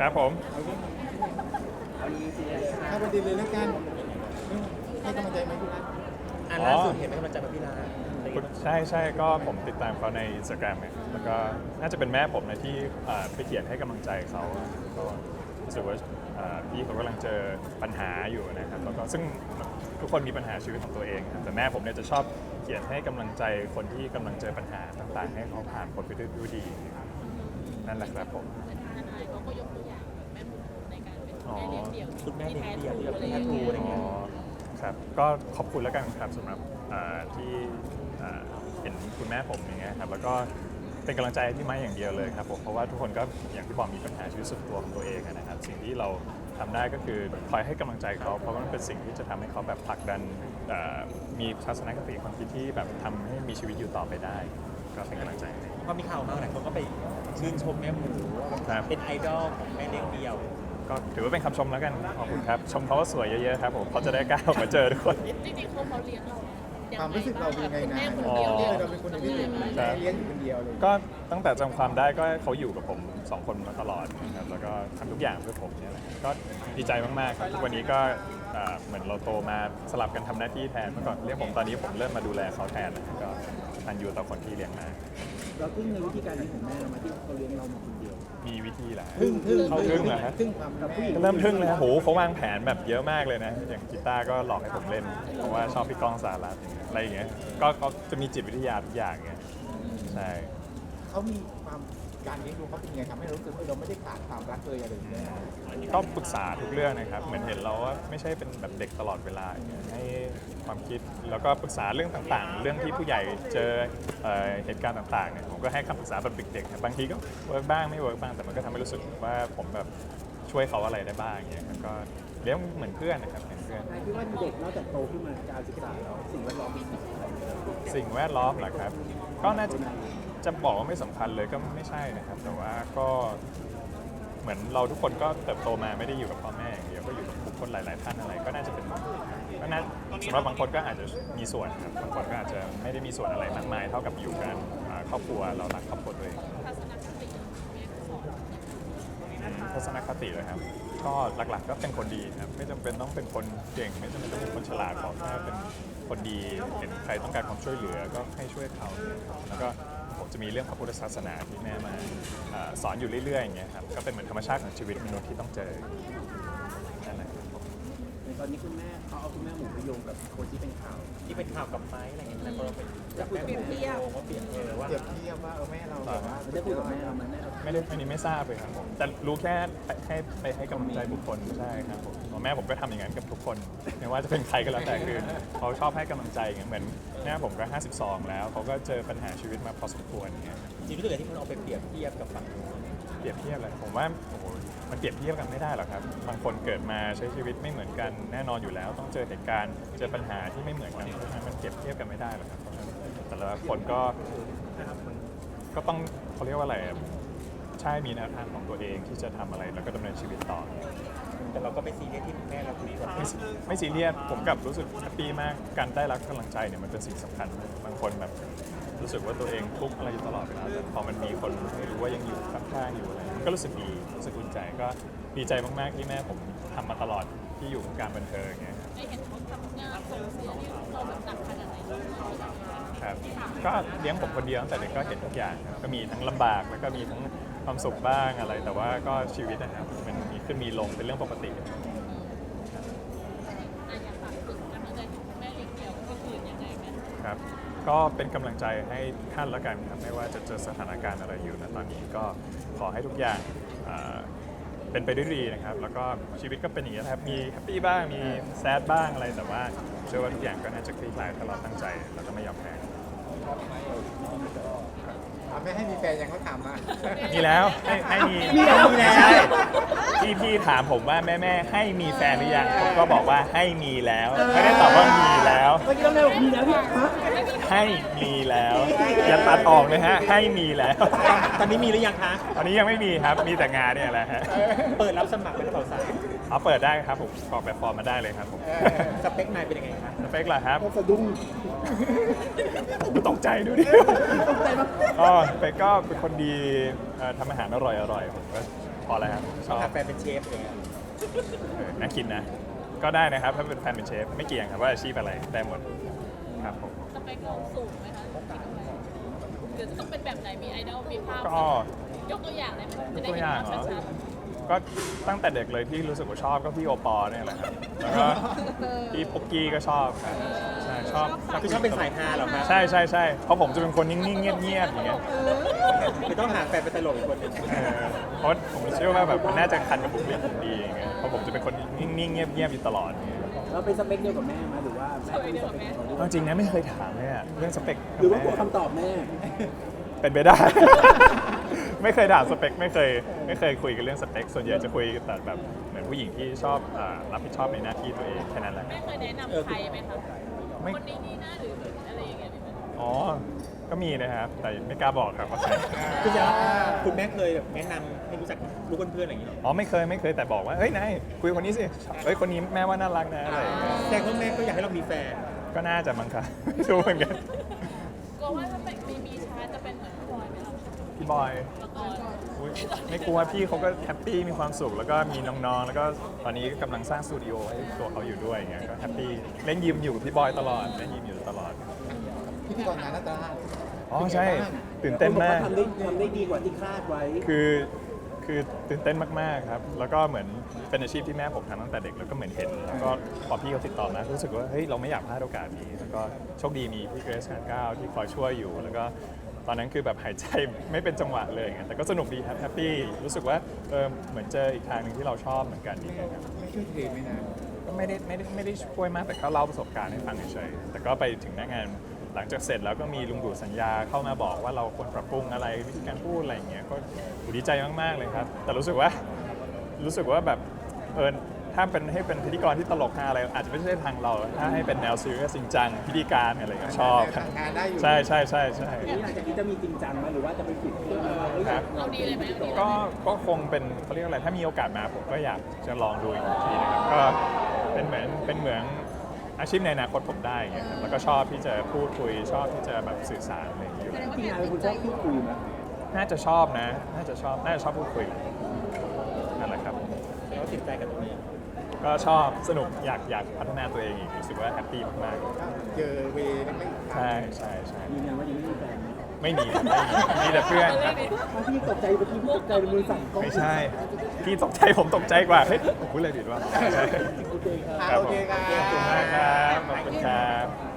ครับผมถ้าประเด็นเลยแล้วกันให้กำลังใจไหมคุณนัทอันล่าสุดเห็นไหมกำลังใจมาพี่ลาคุณใช่ใช่ก็ผมติดตามเขาในอินสตาแกรมเนี่ยแล้วก็น่าจะเป็นแม่ผมนะที่อ่าไปเขียนให้กำลังใจเขาก็รู้สึกว่าอ่าพี่เขากำลังเจอปัญหาอยู่นะครับแล้วก็ซึ่งทุกคนมีปัญหาชีวิตของตัวเองครับแต่แม่ผมเนี่ยจะชอบเขียนให้กำลังใจคนที่กำลังเจอปัญหาต่างๆ ให้เขาผ่านพ้นไปด้วยด้วยดีนั่นแหละครับผม อ๋อ แม่เลี้ยงเดี่ยวคุณแม่เลี้ยงเดี่ยวที่แบบที่แม่ทูอะไรอ๋เงี้ยอครับก็ขอบคุณแล้วกันครับสำหรับอ่าที่อ่าเห็นคุณแม่ผมอย่างเงี้ยครับแล้วก็เป็นกำลังใจให้พี่ไม้อย่างเดียวเลยครับผมเพราะว่าทุกคนก็อย่างที่บอกมีปัญหาชีวิตส่วนตัวของตัวเองอะนะครับ สิ่งที่เราทำได้ก็คือคอยให้กำลังใจเขาเพราะว่ามันเป็นสิ่งที่จะทำให้เขาแบบผลักดันอ่ามีทัศนคติความคิดที่แบบทำให้มีชีวิตอยู่ต่อไปได้ ก็เป็นกำลังใจให้ พอมีข่าวมาหลายคนก็ไปชื่นชมแม่หมูว่าครับ เป็นไอดอลของแม่เลี้ยงเดี่ยว ก็ถือว่าเป็นคำชมแล้วกัน ขอบคุณครับ ชมเขาว่าสวยเยอะๆครับผมเขาจะได้กล้าออกมาเจอทุกคน จริงๆเขาเขาเลี้ยงเรายังไงความรู้สึกเราเป็นยังไงคุณนะแม่คนเดียวที่เนี่ยเราเป็นคนที่เป็นแม่เลี้ยงอยู่คนเดียวเลย ก็ตั้งแต่จำความได้ก็เขาอยู่กับผมสองคนมาตลอดนะครับแล้วก็ทำทุกอย่างเพื่อผมเนี่ยแหละก็ดีใจมากๆครับทุกวันนี้ก็เอ่อเหมือนเราโตมาสลับกันทำหน้าที่แทนเมื่อก่อนเรียกผมตอนนี้ผมเริ่มมาดูแลเขาแทนนะครับก็ทันอยู่ต่อคนที่เลี้ยงมา เราทึ่งในวิธีการนี้ของแม่เรามาที่เขาเลี้ยงเรามาคนเดียวมีวิธีแหละทึ่งทึ่งเขาทึ่งเหรอฮะทึ่งความกับผู้หญิงก็เริ่มทึ่งเลยนะโหเขาวางแผนแบบเยอะมากเลยนะ อย่างกีตาร์ก็หลอกให้ผมเล่น เพราะว่าชอบพี่ก้องสารัตน์อะไรอย่างเงี้ยก็ก็จะมีจิตวิทยาทุกอย่างเงี้ยใช่ เขามีความ การเลี้ยงดูเขาเป็นยังไงทำให้เรารู้สึกว่าเราไม่ได้ขาดความรักเลยอะไรอย่างเงี้ยก็ปรึกษาทุกเรื่องนะครับ เหมือนเห็นเราว่าไม่ใช่เป็นแบบเด็กตลอดเวลาอย่างเงี้ยให้ความคิดแล้วก็ปรึกษาเรื่องต่างๆ เรื่องที่ผู้ใหญ่เจอเอ่อเหตุการณ์ต่างๆเนี่ยผมก็ให้คำปรึกษาแบบเด็กๆนะบางทีก็เวิร์กบ้างไม่เวิร์กบ้างแต่มันก็ทำให้รู้สึกว่าผมแบบช่วยเขาอะไรได้บ้างอย่างเงี้ยครับก็เลี้ยงเหมือนเพื่อนนะครับเหมือนเพื่อน นายคิดว่าเด็กนอกจากโตขึ้นมาการศึกษาแล้วสิ่งแวดล้อมมีสิ่งอะไรสิ่งแวดล้อมเหรอครับ ก็น่าจะ จะบอกว่าไม่สำคัญเลยก็ไม่ใช่นะครับ แต่ว่าก็เหมือนเราทุกคนก็เติบโตมาไม่ได้อยู่กับพ่อแม่อย่างเดียวก็อยู่กับบุคคลหลาย ๆ ท่านอะไร ก็น่าจะเป็นก็น่าสำหรับบางคนก็อาจจะมีส่วนครับบางคนก็อาจจะไม่ได้มีส่วนอะไรมากมาย เท่ากับอยู่กันอ่าครอบครัวเรารักครอบครัวตัวเองทัศนคติแม่สอนทัศนคติเลยครับ ก็หลัก ๆ ก็เป็นคนดีครับ ไม่จำเป็นต้องเป็นคนเก่ง ไม่จำเป็นต้องเป็นคนฉลาดขอแค่เป็นคนดีเห็นใครต้องการความช่วยเหลือก็ให้ช่วยเขาแล้วก็ ผมจะมีเรื่องพระพุทธศาสนาที่แม่มาเอ่อสอนอยู่เรื่อยๆอย่างเงี้ยครับก็เป็นเหมือนธรรมชาติของชีวิตมนุษย์ที่ต้องเจอนั่นแหละครับในตอนนี้คุณแม่เขาเอาคุณแม่หมูไปโยงกับคนที่เป็นข่าวที่เป็นข่าวกับไม้อะไรเงี้ยแล้วก็เราไป จับแม่หมูโยงว่าเปลี่ยนเออว่าเปรียบเทียบว่าเออแม่เราแบบว่าเราได้พูดกับแม่เราไหมันแม่เราไม่ได้อันนี้ไม่ทราบเลยครับผมแต่รู้แค่ให้ไปให้กำลังใจบุคคลใช่ครับผมแม่ผมก็ทำอย่างนั้นกับทุกคนไม่ว่าจะเป็นใครก็แล้วแต่คือเขาชอบให้กำลังใจอย่างเงี้ยเหมือนแม่ผมก็ 52 แล้วเขาก็เจอปัญหาชีวิตมาพอสมควรอย่างเงี้ยจริงๆรู้สึกไงที่คุณเอาไปเปรียบเทียบกับฝั่งนู้นเปรียบเทียบเลยผมว่าโอ้โหมันเปรียบเทียบกันไม่ได้หรอกครับบางคนเกิดมาใช้ชีวิตไม่เหมือนกันแน่นอนอยู่แล้ว ต้องเจอเหตุการณ์เจอปัญหาที่ไม่เหมือนกันเพราะฉะนั้นมันเปรียบเทียบกันไม่ได้หรอกครับ แต่ละคนก็ก็ต้องเขาเรียกว่าอะไรอะใช่มีแนวทางของตัวเองที่จะทำอะไรแล้วก็ดำเนินชีวิตต่อ แต่เราก็ไม่ซีเรียสที่แม่เราคุยกับไม่ซีไม่ซีเรียสผมกลับรู้สึกแฮปปี้มากการได้รับกำลังใจเนี่ยมันเป็นสิ่งสำคัญมากบางคนแบบรู้สึกว่าตัวเองทุกข์อะไรอยู่ตลอดเวลาแต่พอมันมีคนรู้ว่ายังอยู่ข้างๆอยู่อะไรมันก็รู้สึกดีรู้สึกอุ่นใจก็ดีใจมากๆที่แม่ผมทำมาตลอดที่อยู่วงการบันเทิงอย่างเงี้ยได้เห็นเขาทำงานส่งเสียที่เราแบบหนักขนาดไหน ครับก็เลี้ยงผมคนเดียวตั้งแต่เด็กก็เห็นทุกอย่างครับก็มีทั้งลำบากแล้วก็มีทั้งความสุขบ้างอะไร แต่ว่าก็ชีวิตนะครับมันมีขึ้นมีลงเป็นเรื่องปกติ อะอยากฝากถึงกำลังใจของคุณแม่เลี้ยงเดี่ยวก็คือยังไงแม่ครับก็เป็นกำลังใจให้ท่านแล้วกันครับไม่ว่าจะเจอสถานการณ์อะไรอยู่นะตอนนี้ก็ขอให้ทุกอย่างอ่าเป็นไปด้วยดีนะครับ แล้วก็ชีวิตก็เป็นอย่างนี้นะครับมีแฮปปี้บ้างมีแซดบ้างอะไรแต่ว่าเชื่อว่าทุกอย่างก็น่าจะคลี่คลายถ้าเราตั้งใจแล้วก็ไม่ยอมแพ้ อะไม่ให้มีแฟนยังเขาถามมา มีแล้วให้ให้มีมีแล้วมีแล้ว ใช่พี่พี่ถามผมว่าแม่แม่ให้มีแฟนหรือยังผมก็บอกว่าให้มีแล้ว ไม่ได้ตอบว่ามีแล้ว เมื่อกี้เราแม่บอกมีแล้วพี่ฮะ ให้มีแล้ว อย่าตัดออกนะฮะ ให้มีแล้วตอนนี้มีหรือยังคะ ตอนนี้ยังไม่มีครับ มีแต่งานเนี่ยแหละฮะเปิดรับสมัครเป็นกระเป๋าสาวเอาเปิดได้ครับผมกรอกแบบฟอร์มมาได้เลยครับผมสเปคนายเป็นยังไงคะสเปคล่ะครับก็สะดุ้งผมตกใจดูดิก็สเปคก็เป็นคนดีเอ่อทำอาหารอร่อยอร่อยผมก็พอแล้วครับชต้องอบ หาแฟนเป็นเชฟเลยอะเออน่ากินนะ ก็ได้นะครับ ถ้าเป็นแฟนเป็นเชฟ ไม่เกี่ยงครับว่าอาชีพอะไรได้หมด ครับผม สเปคเราสูงไหมคะหรือจะต้องเป็นแบบไหนมีไอดอลมีภาพก็ ยกตัวอย่างได้ไหมจะยได้กตัวเห็อนย่างภาพเหรอชัดก็ตั้งแต่เด็กเลยที่รู้สึกว่าชอบก็พี่โอปอล์เนี่ยแหละครับ แล้วก็พี่ปุ๊กกี้ก็ชอบครับใช่ชอบคือชอบเป็นสายฮาเหรอคะใช่ใช่ใช่เพราะผมจะเป็นคนนิ่งๆ เงียบๆอย่างเงี้ยคือต้องหาแฟนเป็นตลกอีกคนหนึงเออเพราะผมเชื่อว่าแบบมันน่าจะคันกับบุคลิกผมดีอย่างเงี้ยเพราะผมจะเป็นคนนิ่งๆ เงียบๆอยู่ตลอดอย่างเงี้ย เราเป็นสเปคเดียวกับแม่ไหมหรือว่าแม่เป็นสเปคของเขาด้วยเอาจริงนะไม่เคยถามเลยอะเรื่องสเปคหรือว่ากลัวคำตอบแม่เป็นไปได้ ไม่เคยถามสเปคไม่เคยไม่เคยคุยกันเรื่องสเปคส่วนใหญ่จะคุยแต่แบบเหมือนผู้หญิงที่ชอบอ่ารับผิดชอบในหน้าที่ตัวเองแค่นั้นแหละๆแม่เคยแนะนำใครไหมคะ ไม่คนนี้นี่นะหรืออะไรอย่างเงี้ยมีไหม อ๋อ ก็มีนะครับ แต่ไม่กล้าบอกครับว่าใครคือจะคุณแม่เคยแบบแนะนำให้รู้จักลูกเพื่อนๆอะไรอย่างเงี้ยอ๋อไม่เคยไม่เคยแต่บอกว่าเฮ้ยนายคุยกับคนนี้สิเฮ้ยคนนี้แม่ว่าน่ารักนะอะไรอย่างเงี้ยแสดงว่าแม่ก็อยากให้เรามีแฟน ก็น่าจะมั้งครับไม่รู้เหมือนกันกลัวว่าถ้าเป็นมีมีชาจะเป็นเหมือนพลอยไหมเราพี่บอยละครอุ๊ยไม่กลัวพี่เขาก็แฮปปี้มีความสุข แล้วก็มีน้องๆ แล้วก็ตอนนี้กำลังสร้างสตูดิโอให้ตัวเขาอยู่ด้วยอย่างเงี้ยก็แฮปปี้เล่นยิมอยู่กับพี่บอยตลอดเล่นยิมอยู่ตลอด พิธีกรงานนาตาลาด อ๋อใช่ ตื่นเต้นมาก ทำได้ทำได้ดีกว่าที่คาดไว้ คือคือตื่นเต้นมากๆครับ แล้วก็เหมือนเป็นอาชีพที่แม่ผมทำตั้งแต่เด็กแล้วก็เหมือนเห็น แล้วก็พอพี่เขาติดต่อมารู้สึกว่าเฮ้ยเราไม่อยากพลาดโอกาสนี้ แล้วก็โชคดีมีพี่เกรซการก้าวที่คอยช่วยอยู่ แล้วก็ตอนนั้นคือแบบหายใจไม่เป็นจังหวะเลยอย่างเงี้ยแต่ก็สนุกดีครับแฮปปี้รู้สึกว่าเออเหมือนเจออีกทางหนึ่งที่เราชอบเหมือนกันนี่ครับ ไม่ช่วยเทรนไม่นานก็ไม่ได้ไม่ได้ไม่ได้ช่วยมากแต่ก็เล่าประสบการณ์ให้ฟังเฉยๆแต่ก็ไปถึงหน้างาน หลังจากเสร็จแล้วก็มีลุงดูสัญญาเข้ามาบอกว่าเราควรปรับปรุงอะไรวิธีการพูดอะไรอย่างเงี้ยก็ดีใจมากๆเลยครับ แต่รู้สึกว่ารู้สึกว่าแบบเออถ้าเป็นให้เป็นพิธีกรที่ตลกฮาอะไรอาจจะไม่ใช่ทางเรา ถ้าให้เป็นแนวซีเรียสจริงจังพิธีการอะไรอย่างเงี้ยชอบครับงานได้อยู่ใช่ใช่ใช่ใช่นี่หลังจากนี้จะมีจริงจังไหมหรือว่าจะไปฝึกเพื่อเราหรืออยากเอาดีเลยไหมเอาดีเลยไหมก็ก็คงเป็นเขาเรียกอะไรถ้ามีโอกาสมาผมก็อยากจะลองดูอีกทีนะครับก็เป็นเหมือนเป็นเหมือน อาชีพในอนาคตผมได้อย่างเงี้ยครับแล้วก็ชอบที่จะพูดคุย ชอบที่จะแบบสื่อสารอะไรอย่างเงี้ยอยู่จริงๆนายเป็นคนชอบพูดคุยไหมน่าจะชอบนะ น่าจะชอบ น่าจะชอบพูดคุยนั่นแหละครับ แล้วติดใจกับตรงนี้ก็ชอบสนุกอยากอยากพัฒนาตัวเองอีกรู้สึกว่าแฮปปี้มากเจอเวย์เล็กๆใช่ใช่ใช่ยืนยันว่ายังไม่มีแฟนนะ ไม่มีไม่มีมีแต่เพื่อนครับอ้าวพี่ตกใจเมื่อกี้พี่ตกใจเป็นมือสั่นกล้องไม่ใช่ พี่ตกใจผมตกใจกว่า เฮ้ยผมพูดอะไรผิดวะใช่โอเคครับๆอ่าครับโอผมเคครับขอบคุณมากครับ ขอบคุณครับ